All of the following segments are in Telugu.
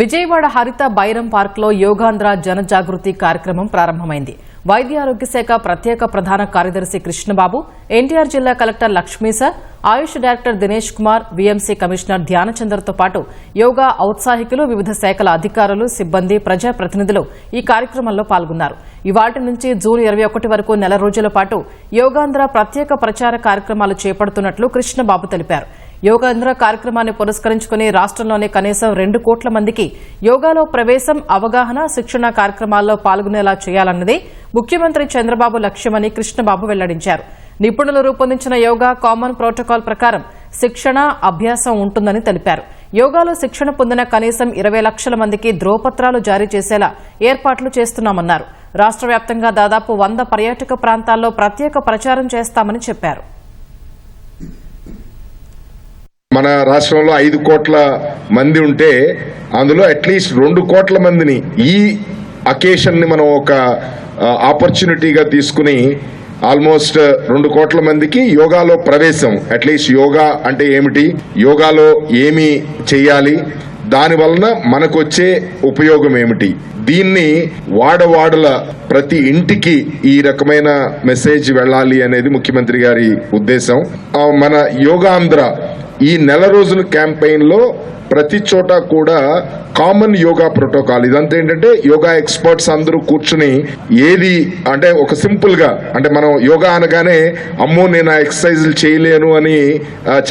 విజయవాడ హరిత బైరం పార్క్లో యోగాంధ్ర జనజాగృతి కార్యక్రమం ప్రారంభమైంది. వైద్య ఆరోగ్య శాఖ ప్రత్యేక ప్రధాన కార్యదర్శి కృష్ణబాబు ఎన్టీఆర్ జిల్లా collector లక్ష్మీసర్ AYUSH director Dinesh Kumar VMC commissioner ధ్యానచందర్తో పాటు యోగా ఔత్సాహికులు వివిధ శాఖల అధికారులు సిబ్బంది ప్రజాప్రతినిధులు ఈ కార్యక్రమంలో పాల్గొన్నారు. ఇవాటి నుంచి జూన్ ఇరవై ఒకటి వరకు నెల రోజుల పాటు యోగాంధ్ర ప్రత్యేక ప్రచార కార్యక్రమాలు చేపడుతున్నట్లు కృష్ణబాబు తెలిపారు. యోగాంధ్ర కార్యక్రమాన్ని పురస్కరించుకుని రాష్ట్రంలోనే కనీసం రెండు కోట్ల మందికి యోగాలో ప్రవేశం అవగాహన శిక్షణ కార్యక్రమాల్లో పాల్గొనేలా చేయాలన్నది ముఖ్యమంత్రి చంద్రబాబు లక్ష్యమని కృష్ణబాబు వెల్లడించారు. నిపుణులు రూపొందించిన యోగా కామన్ ప్రోటోకాల్ ప్రకారం శిక్షణ అభ్యాసం ఉంటుందని తెలిపారు. యోగాలో శిక్షణ పొందిన కనీసం ఇరవై లక్షల మందికి ధ్రువపత్రాలు జారీ చేసేలా ఏర్పాట్లు చేస్తున్నామన్నారు. రాష్ట్ర వ్యాప్తంగా దాదాపు వంద పర్యాటక ప్రాంతాల్లో ప్రత్యేక ప్రచారం చేస్తామని చెప్పారు. మన రాష్ట్రంలో ఐదు కోట్ల మంది ఉంటే అందులో అట్లీస్ట్ రెండు కోట్ల మందిని ఈ అకేషన్ని మనం ఒక ఆపర్చునిటీగా తీసుకుని ఆల్మోస్ట్ రెండు కోట్ల మందికి యోగాలో ప్రవేశం. అట్లీస్ట్ యోగా అంటే ఏమిటి? యోగాలో ఏమి చేయాలి దాని వలన మనకు వచ్చే ఉపయోగం ఏమిటి? దీన్ని వాడవాడల ప్రతి ఇంటికి ఈ రకమైన మెసేజ్ వెళ్ళాలి అనేది ముఖ్యమంత్రి గారి ఉద్దేశం. మన యోగాంధ్ర ఈ నెల రోజుల క్యాంపెయిన్లో ప్రతి చోట కూడా కామన్ యోగా ప్రోటోకాల్ ఇదంతా ఏంటంటే యోగా ఎక్స్పర్ట్స్ అందరూ కూర్చుని ఏది అంటే ఒక సింపుల్గా అంటే మనం యోగా అనగానే అమ్మో నేను ఆ ఎక్సర్సైజులు చేయలేను అని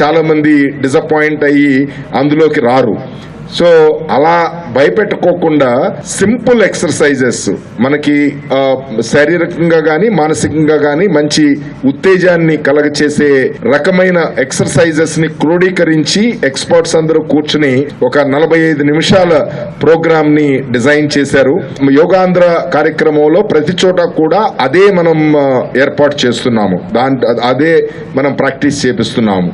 చాలామంది చాలా మంది డిసప్పాయింట్ అయ్యి అందులోకి రారు. సో అలా భయపెట్టుకోకుండా సింపుల్ ఎక్సర్సైజెస్ మనకి శారీరకంగా కానీ మానసికంగా కానీ మంచి ఉత్తేజాన్ని కలగచేసే రకమైన ఎక్సర్సైజెస్ని క్రోడీకరించి ఎక్స్పర్ట్స్ అందరూ కూర్చుని ఒక నలభై ఐదు నిమిషాల ప్రోగ్రామ్ని డిజైన్ చేశారు. యోగాంధ్ర కార్యక్రమంలో ప్రతి చోట కూడా అదే మనం ఏర్పాటు చేస్తున్నాము. దాంట్ అదే మనం ప్రాక్టీస్ చేపిస్తున్నాము.